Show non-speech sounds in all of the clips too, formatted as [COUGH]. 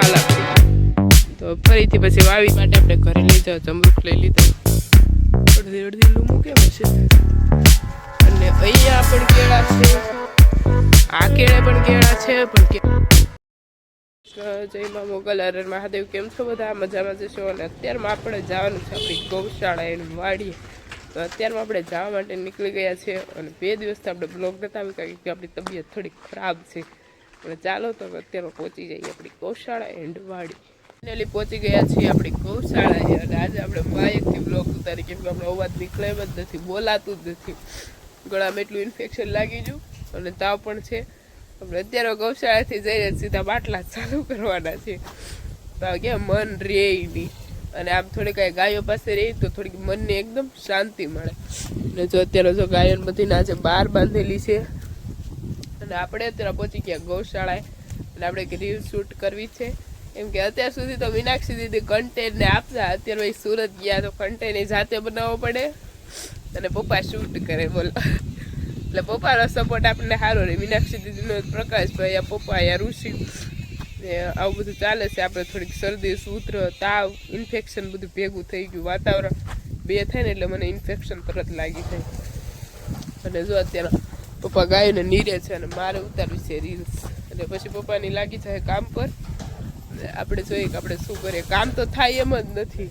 અને તો ફરીથી પછી વાવી માટે આપણે ઘરે જાવ જમરૂખ લઈ લીધો. અડધી અડધી લૂમું કેમ હશે અને અહીંયા પણ કેળા છે. આ કેળે પણ કેળા છે, પણ જય મા મોગલ હરર મહાદેવ, કેમ છો બધા? મજામાં જશો અને અત્યારમાં આપણે જવાનું છે આપણી ગૌશાળા એની વાડીએ. તો અત્યારમાં આપણે જવા માટે નીકળી ગયા છે અને બે દિવસથી આપણે બ્લોગ નતા આવી કારણ કે આપણી તબિયત થોડી ખરાબ છે. પણ ચાલો તો અત્યારે પહોંચી જઈએ આપણી ગૌશાળા એન્ડ વાડી. ફાઇનલી પહોંચી ગયા છીએ આપણી ગૌશાળાએ અને આજે આપણે બાઇકથી બ્લોગ ઉતારી, કેમ કે આપણે અવાજ નીકળે જ નથી, બોલાતું જ નથી. ગળામાં એટલું ઇન્ફેક્શન લાગી ગયું અને તાવ પણ છે. આપણે અત્યારે ગૌશાળાથી જઈને સીધા બાટલા ચાલુ કરવાના છે. તો કેમ મન રે નહીં. અને આમ થોડી કાંઈ ગાયો પાસે રહી તો થોડીક મનને એકદમ શાંતિ મળે. અને જો અત્યારે જો ગાયો બધી ના છે બહાર બાંધેલી છે. અને આપણે અત્યારે પહોંચી ગયા ગૌશાળાએ. અને આપણે રીલ શૂટ કરવી છે. એમ કે અત્યાર સુધી તો મીનાક્ષી દીદી કન્ટેનને આપતા, અત્યારે ભાઈ સુરત ગયા તો કન્ટેન્ટ જાતે બનાવવો પડે. અને પપ્પા શૂટ કરે બોલો. એટલે પપ્પાનો સપોર્ટ આપણને સારો રહે. મીનાક્ષી દીદીનો પ્રકાશભાઈ આ પપ્પા યા ઋષિ. ને આવું બધું ચાલે છે. આપણે થોડીક શરદી, સૂત્ર, તાવ ઇન્ફેક્શન બધું ભેગું થઈ ગયું. વાતાવરણ બે થાય ને એટલે મને ઇન્ફેક્શન તરત લાગી જાય. અને જો અત્યારે પપ્પા ગાયને નીરે છે અને મારે ઉતારવી છે રીલ્સ અને પછી પપ્પાની લાગી જાય કામ પર. આપણે જોઈએ કે આપણે શું કરીએ. કામ તો થાય એમ જ નથી.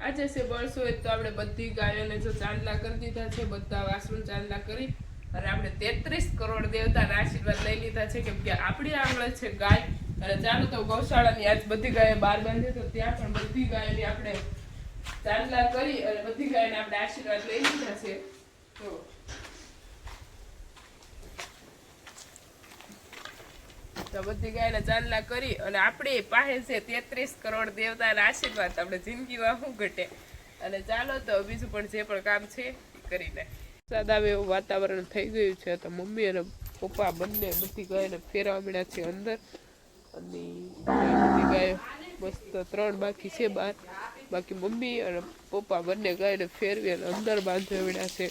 આજે છે વર્ષો તો આપણે બધી ગાયોને જો ચાંદલા કરી દીધા છે, બધા વાસણ ચાંદલા કરી અને આપણે તેત્રીસ કરોડ દેવતાના આશીર્વાદ લઈ લીધા છે, કેમ કે આપણી આંગણે છે ગાય. અને ચાલો તો ગૌશાળાની આજ બધી ગાયો બહાર બાંધી તો ત્યાં પણ બધી ગાયોની આપણે ચાંદલા કરી અને બધી ગાયોને આપણે આશીર્વાદ લઈ લીધા છે. તો તો બધી ગાયને ચાંદલા કરી અને આપણી પાસે છે તેત્રીસ કરોડ દેવતાના આશીર્વાદ. આપણે જિંદગીમાં શું ઘટે? અને ચાલો તો બીજું પણ જે પણ કામ છે કરી કરીને. વરસાદ આવે એવું વાતાવરણ થઈ ગયું છે તો મમ્મી અને પપ્પા બંને બધી ગાયને ફેરવા મળ્યા છે અંદર. અને બધી ગાયો મસ્ત ત્રણ બાકી છે બહાર બાકી મમ્મી અને પપ્પા બંને ગાયને ફેરવી અને અંદર બાંધવા મળ્યા છે.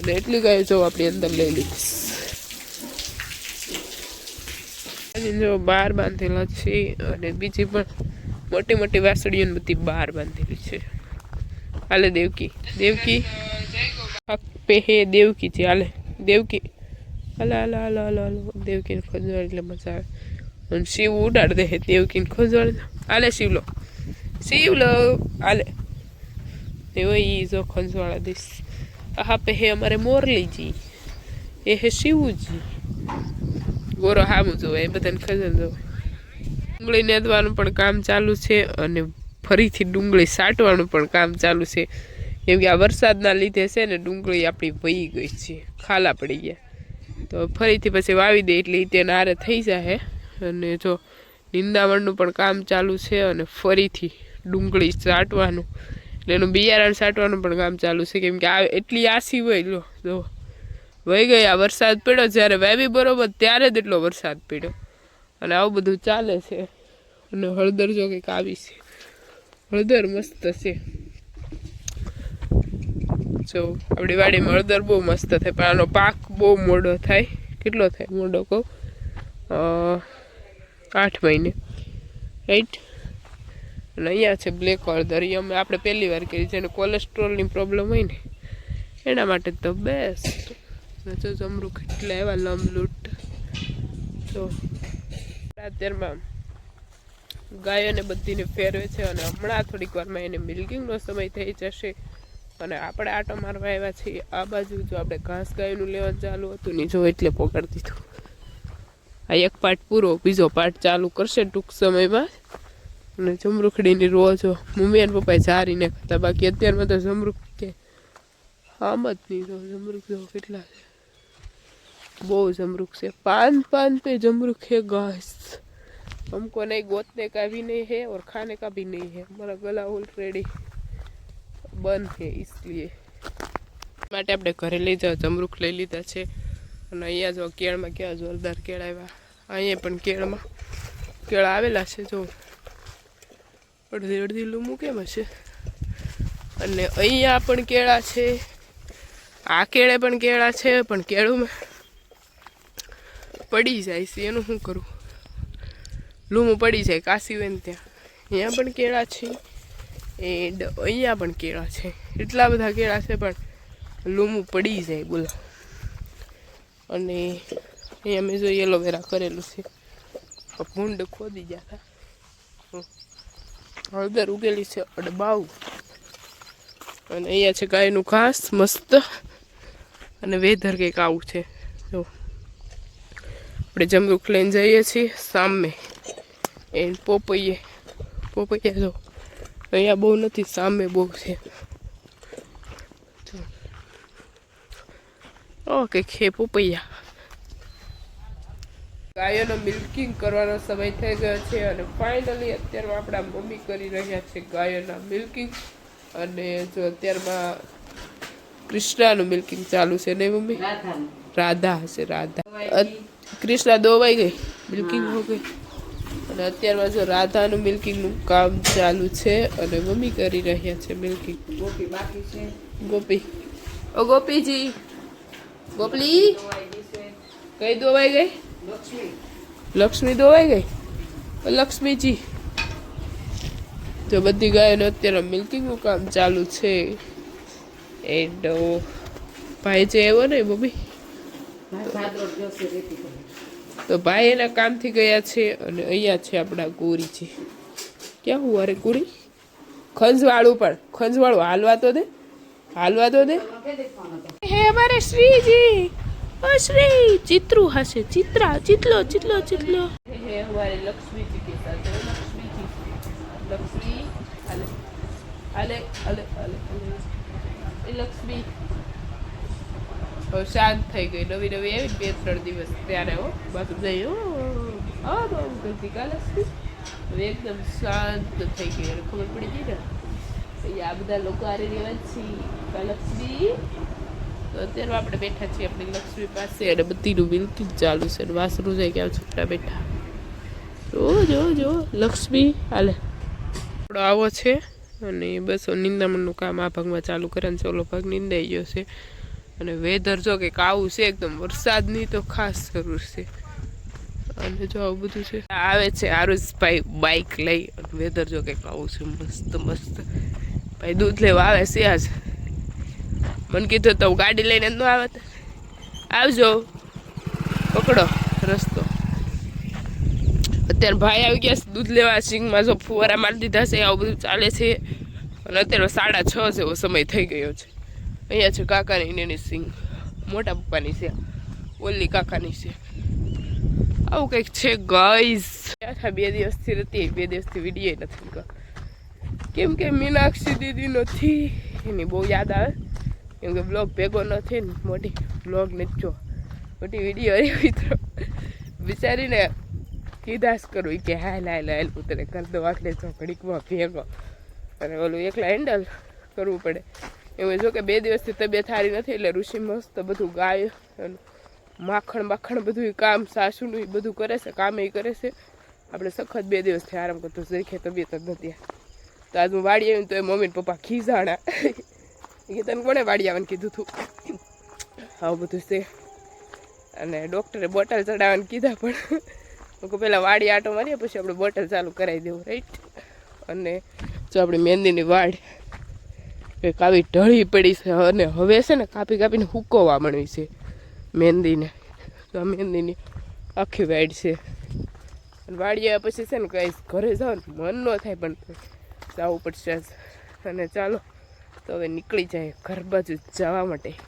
અને એટલી ગાયો જો આપણી અંદર લઈ લીધી. જો બહાર બાંધેલા છે અને બીજી પણ મોટી મોટી વાસળીઓ બધી બહાર બાંધેલી છે. હાલે દેવકી. દેવકી? હક હે દેવકી છે હાલે. દેવકી. હાલા હાલા હાલા હાલા, હાલો. દેવકીને ખોજવાડ એટલે મજા આવે. અને શિવ ઉડાડ દે દેવકીને ખોજવાડ હાલે શિવલો શિવલો હાલે. એવો એ જો ખંજવાળા દઈશ હા, પે હે અમારે મોરલીજી. એ હે શિવજી. ગોરો હામુ જોવે, એ બધાને ખબર જોવે. ડુંગળી નેદવાનું પણ કામ ચાલુ છે અને ફરીથી ડુંગળી સાટવાનું પણ કામ ચાલુ છે. કેમ કે આ વરસાદના લીધે છે ને ડુંગળી આપણી વહી ગઈ છે, ખાલા પડી ગયા. તો ફરીથી પછી વાવી દે એટલે તે નારે થઈ જાય અને જો નિંદામણનું પણ કામ ચાલુ છે અને ફરીથી ડુંગળી સાટવાનું એટલે એનું બિયારણ સાટવાનું પણ કામ ચાલુ છે. કેમ કે આ એટલી આસી હોય લો, જો વહી ગયા વરસાદ પડ્યો, જ્યારે વાવી બરોબર ત્યારે જ એટલો વરસાદ પડ્યો. અને આવું બધું ચાલે છે. અને હળદર જો કંઈક આવી છે. હળદર મસ્ત છે. જો, આપણી વાડીમાં હળદર બહુ મસ્ત થાય, પણ આનો પાક બહુ મોડો થાય. કેટલો થાય મોડો કહું? આઠ મહિને. રાઈટ અને અહીંયા છે બ્લેક હળદર. એ અમે આપણે પહેલી વાર કરી જેને કોલેસ્ટ્રોલની પ્રોબ્લેમ હોય ને, એના માટે તો બેસ્ટ જો જમરૂખ કેટલા એવા લંબલૂટ. તો અત્યારમાં ગાયોને બધીને ફેરવે છે અને હમણાં થોડીક વારમાં એને મિલ્કિંગનો સમય થઈ જશે. અને આપણે આટો મારવા આવ્યા છીએ આ બાજુ જો આપણે ઘાસ ગાયનું લેવાનું ચાલુ હતું ને જો એટલે પકડી દીધું આ એક પાર્ટ પૂરો બીજો પાર્ટ ચાલુ કરશે ટૂંક સમયમાં અને જમરૂખડીની રોજ મમ્મી અને પપ્પાએ જારીને ખાતા બાકી અત્યારમાં તો જમરૂખ કે આમ જ નહીં જો જમરૂખ જો કેટલા છે બહુ जमरुख से पान पान पे जमरुख है घास हमको नहीं गोतने का भी नहीं है और खाने का भी नहीं है हमारा गला ऑलरेडी બંધ છે इसलिए માટે આપણે ઘરે લઈ જાવ જમરૂખ લઈ લીધા છે અને અહીંયા જો કેળમાં કેવા જોરદાર કેળ આવ્યા અહીંયા પણ કેળમાં કેળા આવેલા છે જો અડધી અડધી લૂમું કેમ હશે અને અહીંયા પણ કેળા છે આ કેળે પણ કેળા છે પણ કેળું પડી જાય છે એનું શું કરું લૂમું પડી જાય કાશી હોય ને ત્યાં અહીંયા પણ કેળા છે એન્ડ અહીંયા પણ કેળા છે. એટલા બધા કેળા છે, પણ લૂમું પડી જાય, બોલો. અને અહીંયા મેં જો એલોવેરા કરેલું છે. ભૂંડ ખોદી ગયા હતા. હળદર ઉગેલી છે, અડબાઉ. અને અહીંયા છે ગાયનું ઘાસ, મસ્ત. અને વેધર કંઈક આવું છે. જો. આપણે જમરૂખ લઈને જઈએ છીએ, સામે. એ પોપૈયે, પોપૈયા જો. અહીંયા બહુ નથી સામે બહુ છે. ઓકે ખે પોપૈયા ગાયોનો મિલ્કિંગ કરવાનો સમય થઈ ગયો છે અને ફાઇનલી અત્યારમાં આપણા મમ્મી કરી રહ્યા છે ગાયોના મિલ્કિંગ અને જો અત્યારમાં કૃષ્ણાનું મિલ્કિંગ ચાલુ છે ને મમ્મી? રાધા. હશે રાધા. કૃષ્ણા દોવાઈ ગઈ? મિલ્કિંગ હો ગઈ? અને અત્યારમાં જો રાધાનું મિલ્કિંગનું કામ ચાલુ છે અને મમ્મી કરી રહ્યા છે મિલ્કિંગ ગોપી બાકી છે. ગોપી. ઓ ગોપીજી. ગોપલી. કઈ દોવાઈ ગઈ? લક્ષ્મી. લક્ષ્મી દોવાઈ ગઈ? લક્ષ્મીજી. જો બધી ગાયોને અત્યારે મિલ્કિંગનું કામ ચાલુ છે. એન્ડ ભાઈ જે એવો ને મમ્મી? તો ભાઈ એના કામથી ગયા છે અને અહીંયા છે આપણા ગોરીજી ક્યાં હું અરે ગોરી ખંજવાળું પણ. ખંજવાળું હાલવા તો દે. હાલવા તો દે. હે અમારે શ્રીજી. ઓ શ્રી. ચિત્રુ હશે. ચિત્રા. ચિતલો ચિતલો ચિતલો. હે અમારે લક્ષ્મીજી કે સાથ લક્ષ્મીજી. લક્ષ્મી અલે અલે અલે અલે લક્ષ્મી. હવે શાંત થઈ ગઈ નવી નવી આવી બે ત્રણ દિવસ ત્યારે હો. બાકી જઈ હો. બહુ હવે એકદમ શાંત થઈ ગઈ. એને ખબર પડી ગઈ ને. આ બધા લોકો આરે રહેવા છીએ કા લક્ષ્મી. તો અત્યારે આપણે બેઠા છીએ આપણી લક્ષ્મી પાસે અને બધીનું મિલ્કિંગ ચાલુ છે. અને વાસરું જાય ક્યાં છોકરા બેઠા. જો જો જો લક્ષ્મી, હાલે. આપણો આવો છે. અને બસો નિંદામણનું કામ આ ભાગમાં ચાલુ કરે ને ઓલો ભાગ નિંદાઈ ગયો છે. અને વેધર જો કે આવું છે, એકદમ વરસાદની તો ખાસ જરૂર છે. અને જો આવું બધું છે, આવે છે આરુષભાઈ બાઇક લઈ અને વેધર જો કે આવું છે, મસ્ત મસ્ત. ભાઈ દૂધ લેવા આવે છે આજ. મને કીધું તો ગાડી લઈને ન આવત આવજો. પકડો રસ્તો. અત્યારે ભાઈ આવી ગયા છે દૂધ લેવા, સિંગમાં જો ફુવારા મારી દીધા છે, આવું બધું ચાલે છે. અને અત્યારે સાડા છ જેવો સમય થઈ ગયો છે. અહીંયા છે કાકાની ને એની મોટા પપ્પાની છે. ઓલી કાકાની છે. આવું કંઈક છે ગાઈઝ આખા બે દિવસથી રહેતી બે દિવસથી વીડિયો નથી. કેમ કે મીનાક્ષી દીદી નથી. એની બહુ યાદ આવે. કેમ કે બ્લોગ ભેગો નથી ને મોટી બ્લોગ નથી મોટી વીડિયો અરે મિત્રો વિચારીને કીધા જ કરું કે હા લાય લાય હું તને કર દો આખલે જો ઘડીકમાં ભેગો. અને ઓલું એકલા હેન્ડલ કરવું પડે. એમાં જો કે બે દિવસથી તબિયત સારી નથી એટલે ઋષિ મસ્ત બધું ગાય માખણ બાખણ બધું કામ, સાસુનું એ બધું કરે છે, કામ એ કરે છે. આપણે સખત બે દિવસથી આરામ કરતો જરીકે તબિયત જ નથી તો આજ હું વાડી આવીને તો એ મમ્મી પપ્પા ખીજાણા. [LAUGHS] એ તને કોણે વાડી આવવાનું કીધું હતું આવું બધું છે. અને ડૉક્ટરે બોટલ ચડાવવાનું કીધા પણ. [LAUGHS] કહું પહેલાં વાડી આટો મારીએ, પછી આપણે બોટલ ચાલુ કરાવી દેવું રાઈટ અને જો આપણી મહેંદીની વાડ કંઈક આવી ઢળી પડી છે અને હવે છે ને કાપી કાપીને હુકોવા મળી છે મહેંદીને. તો આ મહેંદીની આખી વાઈડ છે. વાડી પછી છે ને કઈ ઘરે જાઓ મન ન થાય પણ જવું પડશે અને ચાલો, તો હવે નીકળી જાય ઘર બાજુ જવા માટે.